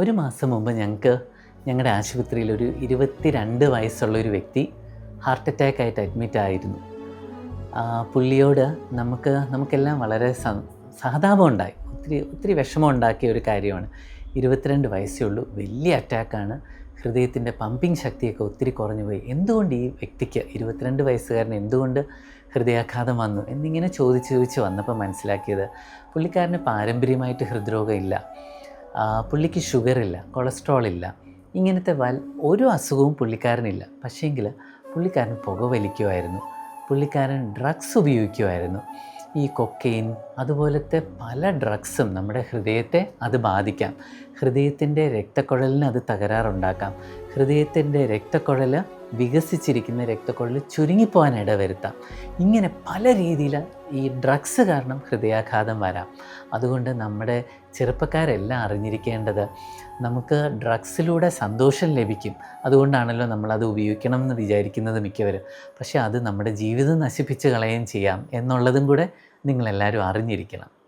ഒരു മാസം മുമ്പ് ഞങ്ങൾക്ക് ഞങ്ങളുടെ ആശുപത്രിയിൽ ഒരു ഇരുപത്തിരണ്ട് വയസ്സുള്ള ഒരു വ്യക്തി ഹാർട്ട് അറ്റാക്ക് ആയിട്ട് അഡ്മിറ്റ് ആയിരുന്നു പുള്ളിയോട് നമുക്ക് നമുക്കെല്ലാം വളരെ സഹതാപം ഉണ്ടായി. ഒത്തിരി ഒത്തിരി വിഷമം ഉണ്ടാക്കിയ ഒരു കാര്യമാണ്. ഇരുപത്തിരണ്ട് വയസ്സേ ഉള്ളൂ. വലിയ അറ്റാക്കാണ് ഹൃദയത്തിന്റെ പമ്പിങ് ശക്തിയൊക്കെ ഒത്തിരി കുറഞ്ഞു പോയി. എന്തുകൊണ്ട് ഈ വ്യക്തിക്ക് ഇരുപത്തിരണ്ട് വയസ്സുകാരന് എന്തുകൊണ്ട് ഹൃദയാഘാതം വന്നു? എന്നിങ്ങനെ ചോദിച്ച് ചോദിച്ച് വന്നപ്പോൾ മനസ്സിലാക്കിയത് പുള്ളിക്കാരന് പാരമ്പര്യമായിട്ട് ഹൃദ്രോഗം ഇല്ല. ആ, പുള്ളിക്ക് ഷുഗറില്ല കൊളസ്ട്രോൾ ഇല്ല ഇങ്ങനത്തെ വൽ ഒരു അസുഖവും പുള്ളിക്കാരനില്ല. പക്ഷേങ്കിൽ പുള്ളിക്കാരൻ പുക വലിക്കുമായിരുന്നു പുള്ളിക്കാരൻ ഡ്രഗ്സ് ഉപയോഗിക്കുമായിരുന്നു ഈ കൊക്കെയിൻ അതുപോലത്തെ പല ഡ്രഗ്സും നമ്മുടെ ഹൃദയത്തെ അത് ബാധിക്കാം. ഹൃദയത്തിന്റെ രക്തക്കുഴലിന് അത് തകരാറുണ്ടാക്കാം. ഹൃദയത്തിന്റെ രക്തക്കുഴൽ വികസിച്ചിരിക്കുന്ന രക്തക്കുഴൽ ചുരുങ്ങിപ്പോകാൻ ഇടവരുത്താം. ഇങ്ങനെ പല രീതിയിൽ ഈ ഡ്രഗ്സ് കാരണം ഹൃദയാഘാതം വരാം. അതുകൊണ്ട് നമ്മുടെ ചെറുപ്പക്കാരെല്ലാം അറിഞ്ഞിരിക്കേണ്ടത് നമുക്ക് ഡ്രഗ്സിലൂടെ സന്തോഷം ലഭിക്കും. അതുകൊണ്ടാണല്ലോ നമ്മളത് ഉപയോഗിക്കണം എന്ന് വിചാരിക്കുന്നത് മിക്കവരും. പക്ഷേ അത് നമ്മുടെ ജീവിതം നശിപ്പിച്ച് കളയുകയും ചെയ്യാം എന്നുള്ളതും കൂടെ നിങ്ങളെല്ലാവരും അറിഞ്ഞിരിക്കണം.